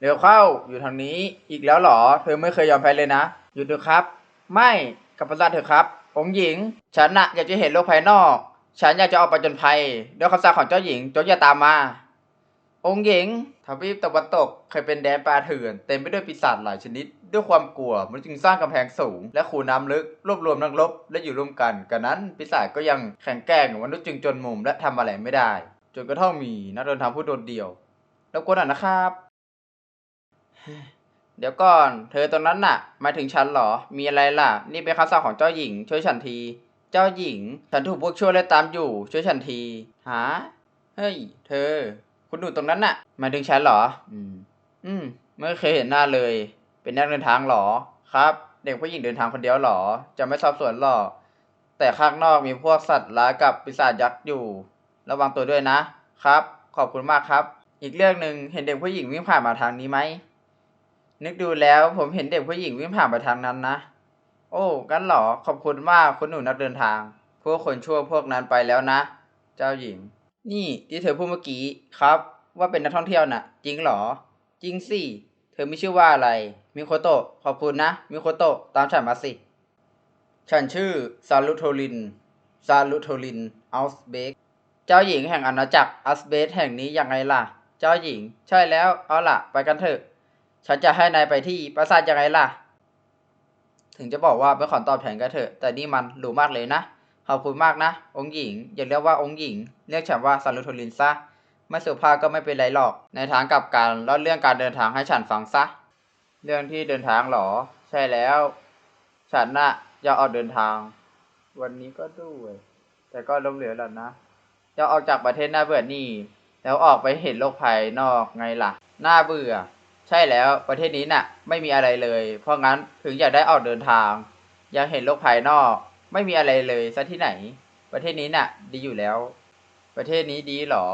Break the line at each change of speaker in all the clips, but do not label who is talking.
เร็วเข้าอยู่ทางนี้อีกแล้วหรอ เธอไม่เคยยอมแพ้เลยนะ หยุดเถอะครับ ไม่กับประสาทเถอะครับ องค์หญิง ฉันน่ะอยากจะเห็นโลกภายนอก ฉันอยากจะออกไปจนภัยด้วยคำสั่งของเจ้าหญิงจงอย่าตามมา องค์หญิงทวีปตะวันตกเคยเป็นแดนป่าเถื่อนเต็มไปด้วยปีศาจหลายชนิด ด้วยความกลัวมันจึงสร้างกำแพงสูง และคูน้ำลึกรวบรวมนักรบและอยู่ร่วมกันกันนั้นปีศาจก็ยังแข็งแกร่งมนุษย์จึงจนมุมและทำอะไรไม่ได้ จนกระทั่งมีนักเดินทางผู้โดดเดี่ยวรบกวนหน่อยนะครับ เดี๋ยวก่อน เธอตรงนั้นน่ะหมายถึงฉันเหรอ มีอะไรล่ะ นี่เป็นคำสั่งของเจ้าหญิง ช่วยฉันที เจ้าหญิง ฉันถูกพวกชั่วไล่ตามอยู่ ช่วยฉันที หา เฮ้ย เธอ คุณหนูตรงนั้นน่ะหมายถึงฉันเหรอ อืม อืม ไม่เคยเห็นหน้าเลย เป็นนักเดินทางเหรอ ครับ เด็กผู้หญิงเดินทางคนเดียวเหรอ จะไม่สอบสวนหรอก แต่ข้างนอกมีพวกสัตว์ร้ายกับปีศาจยักษ์อยู่ ระวังตัวด้วยนะ ครับ ขอบคุณมากครับ อีกเรื่องหนึ่งเห็นเด็กผู้หญิงวิ่งผ่านมาทางนี้ไหม นึกดูแล้วผมเห็นเด็กผู้หญิงวิ่งผ่านไปทางนั้นนะ โอ้กันเหรอ ขอบคุณมากคุณหนูนักเดินทาง พวกคนชั่วพวกนั้นไปแล้วนะ เจ้าหญิง นี่ที่เธอพูดเมื่อกี้ครับ ว่าเป็นนักท่องเที่ยวน่ะ จริงเหรอ จริงสิ เธอมีชื่อว่าอะไร มิโคโตะ ขอบคุณนะ มิโคโตะ ตามฉันมาสิ ฉันชื่อซาลุโทลิน ซาลุโทลิน อัลสเบก เจ้าหญิงแห่งอาณาจักรอัสเบสแห่งนี้ยังไงล่ะ เจ้าหญิง ใช่แล้ว เอาล่ะ ไปกันเถอะ ฉันจะให้นายไปที่ปราสาทยังไงล่ะ ถึงจะบอกว่าเป็นขอตอบแทนก็เถอะ แต่นี่มันหรูมากเลยนะ ขอบคุณมากนะ องค์หญิง อย่าเรียกว่าองค์หญิง เรียกฉันว่าซาลุโทลินซะไม่สุภาพก็ไม่เป็นไรหรอก ในทางกลับการเล่าเรื่องการเดินทางให้ฉันฟังซะ เรื่องที่เดินทางหรอ ใช่แล้ว ฉันน่ะจะออกเดินทาง วันนี้ก็ด้วย แต่ก็ล้มเหลวแล้วนะจะออกจากประเทศน่าเบื่อนี่ แล้วออกไปเห็นโลกภายนอกไงล่ะน่าเบื่อ ใช่แล้วประเทศนี้น่ะ ไม่มีอะไรเลย เพราะงั้นถึงอยากได้ออกเดินทาง อยากเห็นโลกภายนอก ไม่มีอะไรเลยซะที่ไหน ประเทศนี้น่ะ ดีอยู่แล้ว ประเทศนี้ดีหรอ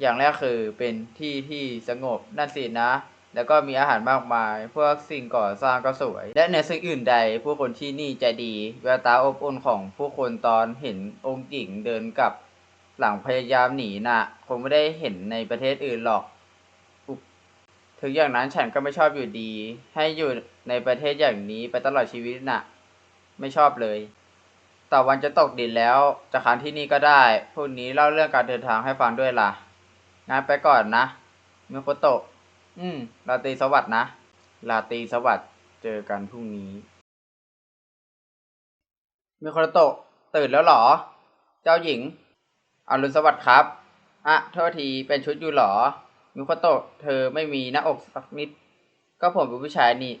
อย่างแรกคือเป็นที่ที่สงบนั่นสินะ แล้วก็มีอาหารมากมาย พวกสิ่งก่อสร้างก็สวย และในสิ่งอื่นใดผู้คนที่นี่ใจดีแววตาอบอุ่นของผู้คนตอนเห็นองค์หญิงเดินกลับหลังพยายามหนีน่ะคงไม่ได้เห็นในประเทศอื่นหรอก ถึงอย่างนั้นฉันก็ไม่ชอบอยู่ดี ให้อยู่ในประเทศอย่างนี้ไปตลอดชีวิตน่ะ ไม่ชอบเลยต่อวันจะตกดินแล้ว จะค้างที่นี่ก็ได้พรุ่งนี้เล่าเรื่องการเดินทางให้ฟังด้วยล่ะงั้นไปก่อนนะมิโคโตะ อืมลาตีสวัสดินะลาตีสวัสด์เจอกันพรุ่งนี้มิโคโตะตื่นแล้วหรอ เจ้าหญิงอรุณสวัสดิ์ครับ อะ โทษที เป็นชุดอยู่หรอ มิโคโตะเธอไม่มีหน้าอกสักนิด ก็ผมเป็นผู้ชายนี่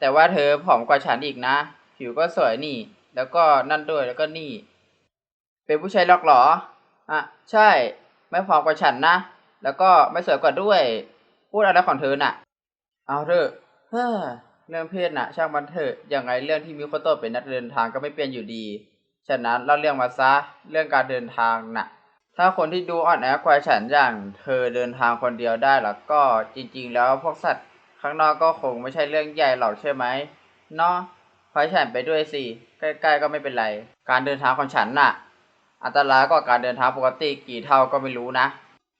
แต่ว่าเธอผอมกว่าฉันอีกนะ ผิวก็สวยนี่ แล้วก็นั่นด้วยแล้วก็นี่ เป็นผู้ชายหรอกหรอ อะ ใช่ ไม่ผอมกว่าฉันนะ แล้วก็ไม่สวยกว่าด้วย พูดอะไรของเธอน่ะ เอาเถอะเฮ้อเรื่องเพศน่ะ ช่างมันเถอะยังไงเรื่องที่มิโคโตะเป็นนักเดินทางก็ไม่เปลี่ยนอยู่ดี ฉะนั้นเล่าเรื่องมาซะ เรื่องการเดินทางน่ะ ถ้าคนที่ดูอ่อนแอกว่าฉันอย่างเธอเดินทางคนเดียวได้แล้วก็จริง ๆ แล้วพวกสัตว์ข้างนอกก็คงไม่ใช่เรื่องใหญ่หรอกใช่ไหมเนาะพอฉันไปด้วยสิใกล้ๆก็ไม่เป็นไร การเดินทางของฉันน่ะ อันตรายกว่าการเดินทางปกติกี่เท่าก็ไม่รู้นะ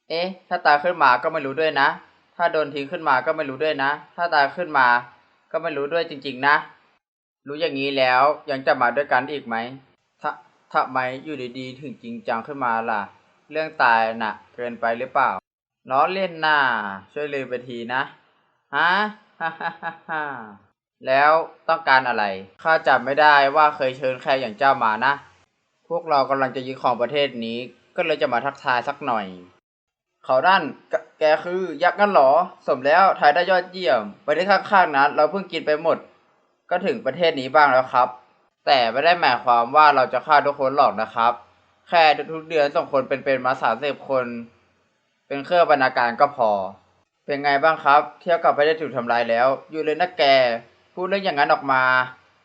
เอ๊ะ ถ้าตายขึ้นมาก็ไม่รู้ด้วยนะ ถ้าโดนทิ้งขึ้นมาก็ไม่รู้ด้วยนะ ถ้าตายขึ้นมาก็ไม่รู้ด้วยจริง ๆ นะ รู้อย่างนี้แล้วยังจะมาด้วยกันอีกไหมถ้าทำไมอยู่ดีๆ ถึงจริงจังขึ้นมาล่ะ เรื่องตายหน่ะเกินไปหรือเปล่า ล้อเล่นหน่าช่วยลืมไปทีนะฮะฮ่าฮ่าฮ่าแล้วต้องการอะไร ข้าจำไม่ได้ว่าเคยเชิญใครอย่างเจ้ามานะ พวกเรากำลังจะยึดของประเทศนี้ ก็เลยจะมาทักทายสักหน่อย เขาด้านแกคือยักษ์งั้นหรอ สมแล้วทายได้ยอดเยี่ยม ประเทศข้างๆนั้น เราเพิ่งกินไปหมด ก็ถึงประเทศนี้บ้างแล้วครับ แต่ไม่ได้หมายความว่าเราจะฆ่าทุกคนหรอกนะครับ แค่ทุกเดือนส่งคนเป็นๆมาสามสิบคน เป็นเครื่องบรรณาการก็พอ เป็นไงบ้างครับ เที่ยวกับไม่ได้ถูกทำลายแล้ว อยู่เลยนะแก พูดเรื่องอย่างนั้นออกมา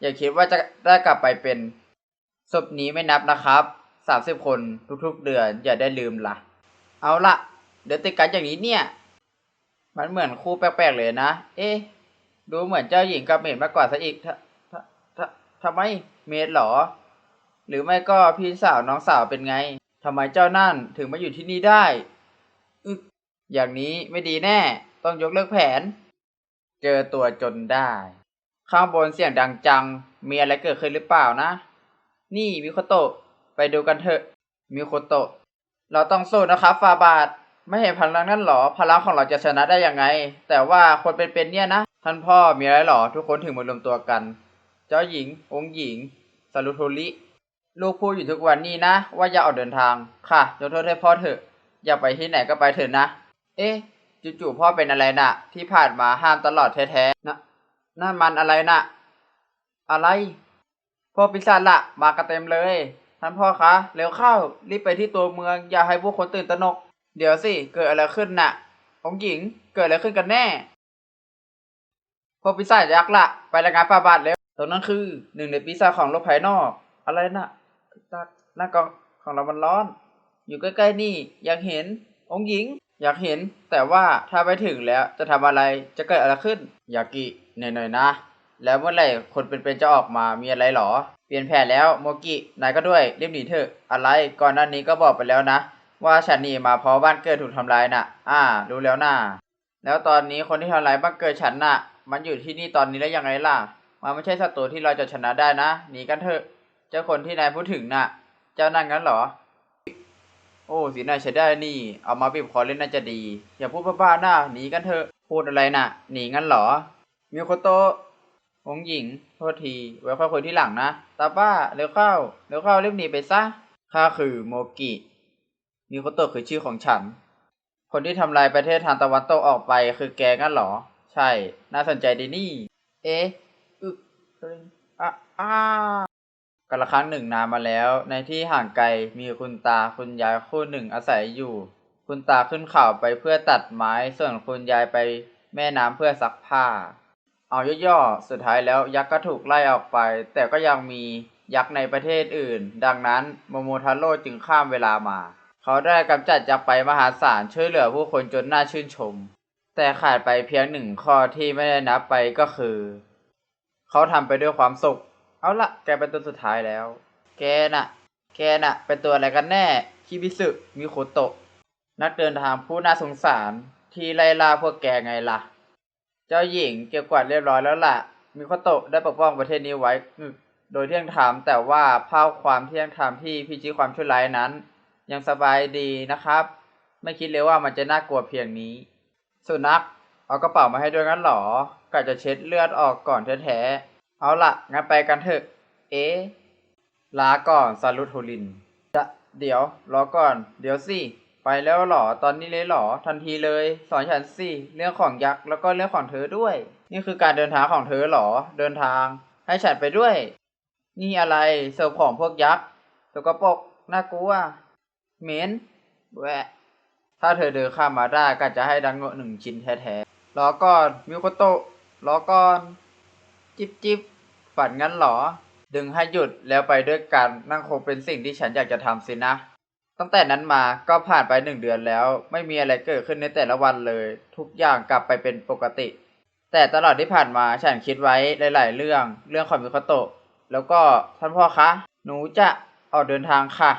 อย่าคิดว่าจะได้กลับไปเป็นศพนี้ไม่นับนะครับสามสิบคนทุกๆเดือนอย่าได้ลืมละ่ะ เอาละเดี๋ยวติดกันอย่างนี้เนี่ย มันเหมือนคู่แปลกๆเลยนะ เอ๊ะดูเหมือนเจ้าหญิงกับเมดมากกว่าซะอีกททททำไมเมดหรอ หรือไม่ก็พี่สาวน้องสาวเป็นไงทำไมเจ้านั่นถึงมาอยู่ที่นี่ได้อึกอย่างนี้ไม่ดีแน่ ต้องยกเลิกแผน เจอตัวจนได้ ข้างบนเสียงดังจัง มีอะไรเกิดขึ้นหรือเปล่านะ นี่มิโคโตะ ไปดูกันเถอะ มิโคโตะ เราต้องสู้นะครับฟาบาทไม่เห็นพลังนั่นหรอ พลังของเราจะชนะได้ยังไง แต่ว่าคนเป็นๆเนี่ยนะ ท่านพ่อมีอะไรหรอ ทุกคนถึงมารวมตัวกัน เจ้าหญิง องค์หญิง ซารุโทริ ลูกพูดอยู่ทุกวันนี้นะ ว่าอย่าออกเดินทาง ค่ะยกโทษให้พ่อเถอะ อย่าไปที่ไหนก็ไปเถอะนะ เอ๊ะจู่ๆพ่อเป็นอะไรน่ะ ที่ผ่านมาห้ามตลอดแท้ๆนะนั่นมันอะไรน่ะ อะไรพวกปีศาจละมากันเต็มเลย ท่านพ่อคะเร็วเข้ารีบไปที่ตัวเมือง อย่าให้พวกคนตื่นตระหนก เดี๋ยวสิเกิดอะไรขึ้นน่ะของหญิงเกิดอะไรขึ้นกันแน่พวกปีศาจยักษ์ละไปรายงานฝาบาทเร็วตรงนั้นคือหนึ่งในปีศาจของโลกภายนอก อะไรน่ะ ตัดหน้ากองของเรามันร้อน อยู่ใกล้ๆนี่ อยากเห็น องค์หญิง อยากเห็น แต่ว่าถ้าไปถึงแล้วจะทำอะไรจะเกิดอะไรขึ้น อยากกิหน่อยๆนะ แล้วเมื่อไหร่คนเป็นๆจะออกมามีอะไรหรอ เปลี่ยนแผนแล้วโมกินายก็ด้วยรีบหนีเถอะอะไรก่อนหน้านี้ก็บอกไปแล้วนะ ว่าฉันหนีมาเพราะบ้านเกิดถูกทำลายน่ะ อ่า รู้แล้วน่ะแล้วตอนนี้คนที่ทำลายบ้านเกิดฉันน่ะ มันอยู่ที่นี่ตอนนี้แล้วยังไงล่ะ มันไม่ใช่ศัตรูที่เราจะชนะได้นะหนีกันเถอะ เจ้าคนที่นายพูดถึงน่ะ เจ้านั่นงั้นเหรอ โอ้สีหน้าใช้ได้นี่ เอามาบีบคอเล่นน่าจะดี อย่าพูดบ้าๆหน้าหนีกันเถอะ พูดอะไรน่ะ หนีงั้นเหรอ มิโคโตะองหญิง โทษที ไว้ค่อยคุยที่หลังนะตาบ้า เร็วเข้า เร็วเข้ารีบหนีไปซะ ข้าคือโมกิ มิโคโตะคือชื่อของฉัน คนที่ทำลายประเทศทางตะวันตกออกไปคือแกงั้นเหรอ ใช่ น่าสนใจดีนี่ เอ๊ะอึกอะอ้า กาละครั้งหนึ่งนานมาแล้ว ในที่ห่างไกลมีคุณตาคุณยายคู่หนึ่งอาศัยอยู่ คุณตาขึ้นเขาไปเพื่อตัดไม้ ส่วนคุณยายไปแม่น้ำเพื่อซักผ้า เอาย่อๆสุดท้ายแล้วยักษ์ก็ถูกไล่ออกไป แต่ก็ยังมียักษ์ในประเทศอื่น ดังนั้นโมโมทาโร่จึงข้ามเวลามา เขาได้กำจัดยักษ์ไปมหาศาลช่วยเหลือผู้คนจนน่าชื่นชม แต่ขาดไปเพียงหนึ่งข้อที่ไม่ได้นับไปก็คือ เขาทำไปด้วยความสุข เอาละแกเป็นตัวสุดท้ายแล้ว แกน่ะ แกน่ะ เป็นตัวอะไรกันแน่ คิบิสึ มิโคโตะ นักเดินทางผู้น่าสงสารที่ไล่ล่าพวกแกไงล่ะ เจ้าหญิงเก็บกวาดเรียบร้อยแล้วล่ะ มิโคโตะได้ปกป้องประเทศนี้ไว้ โดยเที่ยงธรรมแต่ว่าภาพความเที่ยงธรรมที่พิชิตความชั่วร้ายนั้น ยังสบายดีนะครับ ไม่คิดเลยว่ามันจะน่ากลัวเพียงนี้ สุนัขเอากระเป๋ามาให้ด้วยงั้นหรอกะจะเช็ดเลือดออกก่อนแท้ๆ เอาละงั้นไปกันเถอะ เอ๊ลาก่อนซารุโทลิน จะเดี๋ยวรอก่อน เดี๋ยวสิ ไปแล้วหรอ ตอนนี้เลยหรอ ทันทีเลย สอนฉันสิ เรื่องของยักษ์ แล้วก็เรื่องของเธอด้วย นี่คือการเดินทางของเธอหรอ เดินทาง ให้ฉันไปด้วย นี่อะไรเสิร์ฟของพวกยักษ์สกปรก น่ากลัว เหม็น แหวะ ถ้าเธอเดินข้ามมาได้ก็จะให้ดังโงะหนึ่งชิ้นแท้ๆ รอก่อน มิโคโตะ รอก่อน จิบจิบฝันงั้นเหรอ ดึงให้หยุดแล้วไปด้วยกันนั่นคงเป็นสิ่งที่ฉันอยากจะทำสินะ ตั้งแต่นั้นมาก็ผ่านไปหนึ่งเดือนแล้ว ไม่มีอะไรเกิดขึ้นในแต่ละวันเลย ทุกอย่างกลับไปเป็นปกติ แต่ตลอดที่ผ่านมาฉันคิดไว้หลาย ๆ เรื่องเรื่องของมิคโตะแล้วก็ท่านพ่อคะหนูจะออกเดินทางค่ะ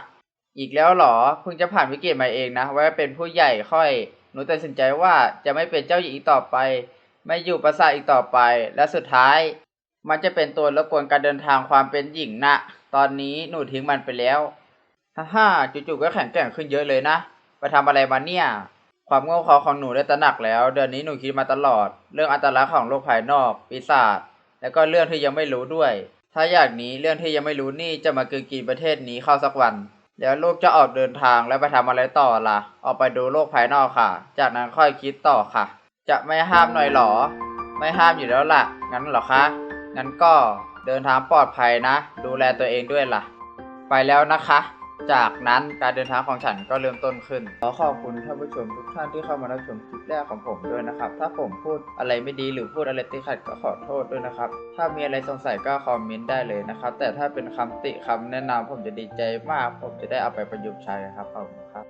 อีกแล้วเหรอเพิ่งจะผ่านวิกฤตมาเองนะว่าเป็นผู้ใหญ่ค่อยหนูตัดสินใจว่าจะไม่เป็นเจ้าหญิงอีกต่อไป ไม่อยู่ปราสาทอีกต่อไป และสุดท้าย มันจะเป็นตัวรบกวนการเดินทางความเป็นหญิงนะ ตอนนี้หนูทิ้งมันไปแล้วฮ่าฮ่าจู่ๆก็แข็งแกร่งขึ้นเยอะเลยนะ ไปทำอะไรมาเนี่ย ความโง่เขลาของหนูได้ตระหนักแล้ว เดือนนี้หนูคิดมาตลอด เรื่องอันตรายของโลกภายนอก ปีศาจ แล้วก็เรื่องที่ยังไม่รู้ด้วย ถ้าอย่างนี้เรื่องที่ยังไม่รู้นี่จะมากลืนกินประเทศนี้เข้าสักวัน แล้วลูกจะออกเดินทางแล้วไปทำอะไรต่อล่ะ ออกไปดูโลกภายนอกค่ะ จากนั้นค่อยคิดต่อค่ะ จะไม่ห้ามหน่อยหรอ ไม่ห้ามอยู่แล้วล่ะ งั้นเหรอคะ งั้นก็เดินทางปลอดภัยนะ ดูแลตัวเองด้วยล่ะ ไปแล้วนะคะ จากนั้นการเดินทางของฉันก็เริ่มต้นขึ้น ขอขอบคุณท่านผู้ชมทุกท่านที่เข้ามารับชมคลิปแรกของผมด้วยนะครับ ถ้าผมพูดอะไรไม่ดีหรือพูดอะไรติดขัดก็ขอโทษด้วยนะครับ ถ้ามีอะไรสงสัยก็คอมเมนต์ได้เลยนะครับ แต่ถ้าเป็นคำติคำแนะนำผมจะดีใจมาก ผมจะได้เอาไปประยุกต์ใช้ครับขอบคุณครับ